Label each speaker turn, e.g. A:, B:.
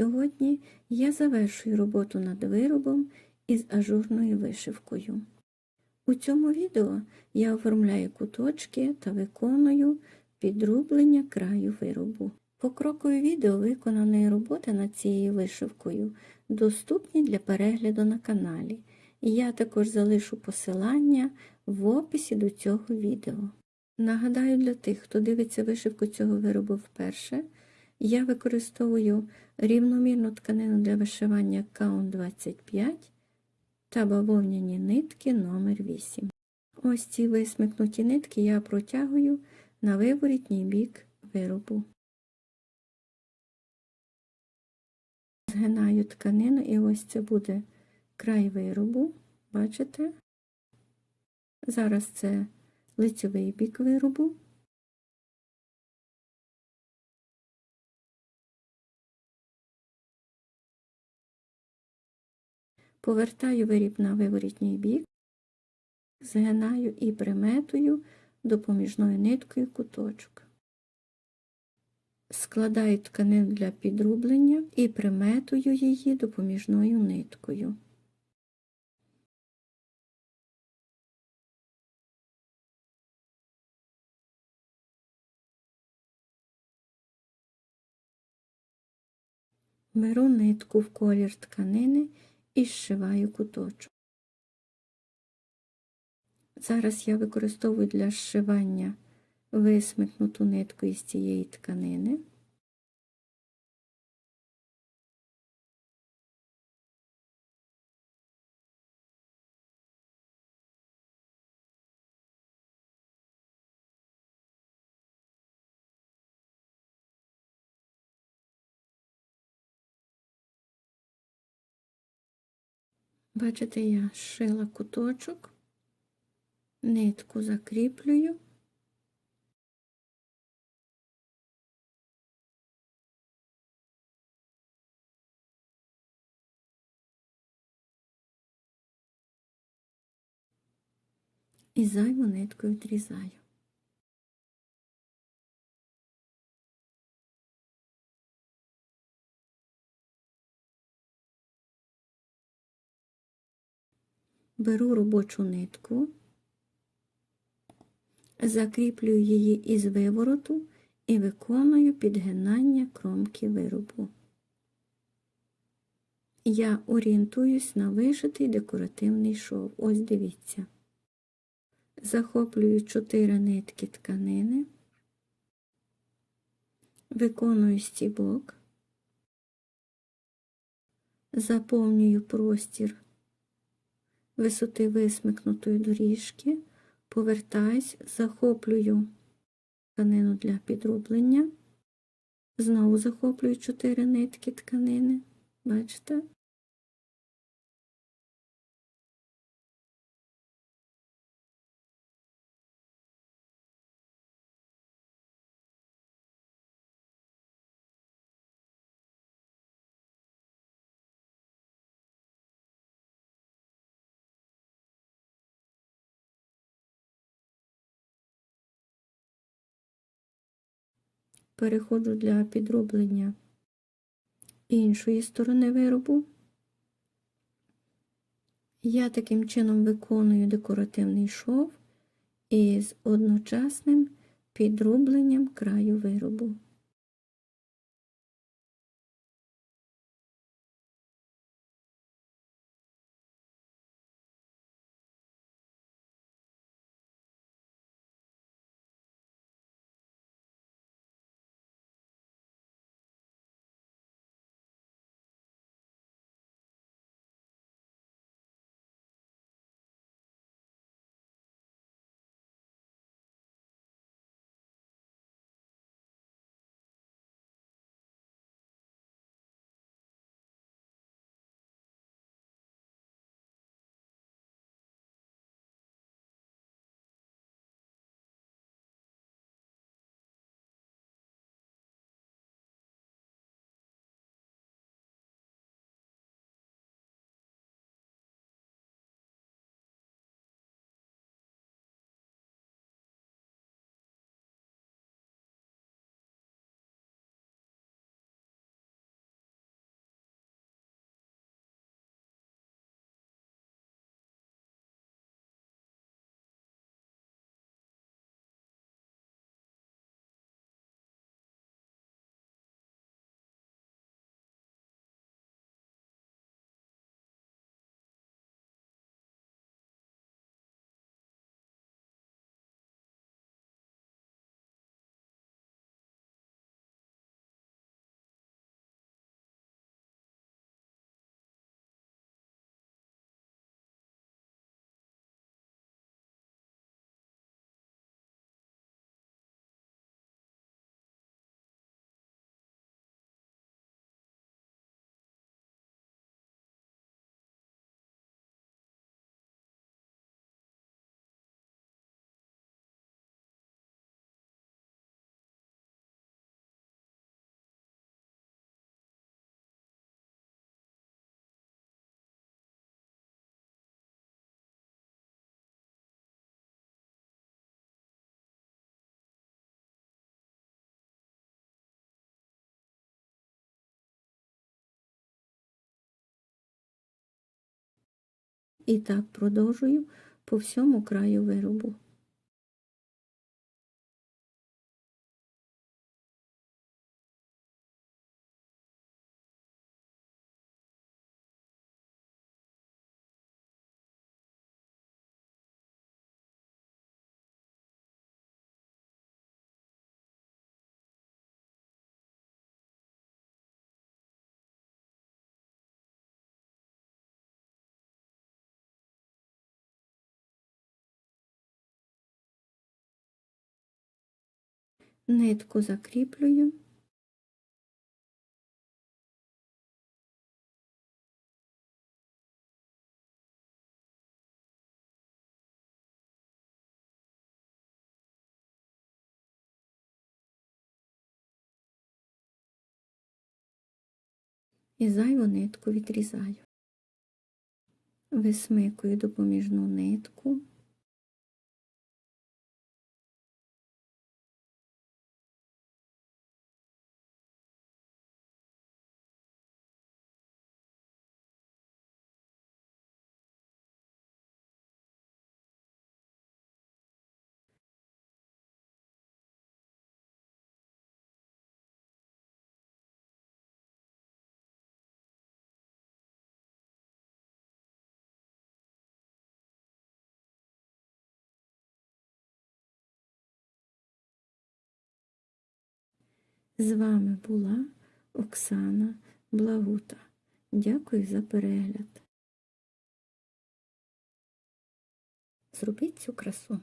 A: Сьогодні я завершую роботу над виробом із ажурною вишивкою. У цьому відео я оформляю куточки та виконую підрублення краю виробу. Покрокові відео виконаної роботи над цією вишивкою доступні для перегляду на каналі. Я також залишу посилання в описі до цього відео. Нагадаю для тих, хто дивиться вишивку цього виробу вперше, я використовую рівномірну тканину для вишивання каун 25 та бавовняні нитки номер 8 Ось ці висмикнуті нитки я протягую на виворітній бік виробу. Згинаю тканину і ось це буде край виробу, бачите? Зараз це лицьовий бік виробу. Повертаю виріб на виворітній бік, згинаю і приметую допоміжною ниткою куточок. Складаю тканину для підрублення і приметую її допоміжною ниткою. Беру нитку в колір тканини і зшиваю куточок. Зараз я використовую для зшивання висмикнуту нитку із цієї тканини. Бачите, я зшила куточок, нитку закріплюю. І зайву нитку відрізаю. Беру робочу нитку, закріплюю її із вивороту і виконую підгинання кромки виробу. Я орієнтуюсь на вишитий декоративний шов. Ось дивіться. Захоплюю 4 нитки тканини, виконую стібок, заповнюю простір висоти висмикнутої доріжки, повертаюсь, захоплюю тканину для підроблення, знову захоплюю 4 нитки тканини, бачите? Переходжу для підроблення іншої сторони виробу. Я таким чином виконую декоративний шов із одночасним підробленням краю виробу. І так продовжую по всьому краю виробу. Нитку закріплюю. І зайву нитку відрізаю. Висмикую допоміжну нитку. З вами була Оксана Благута. Дякую за перегляд. Зробіть цю красу.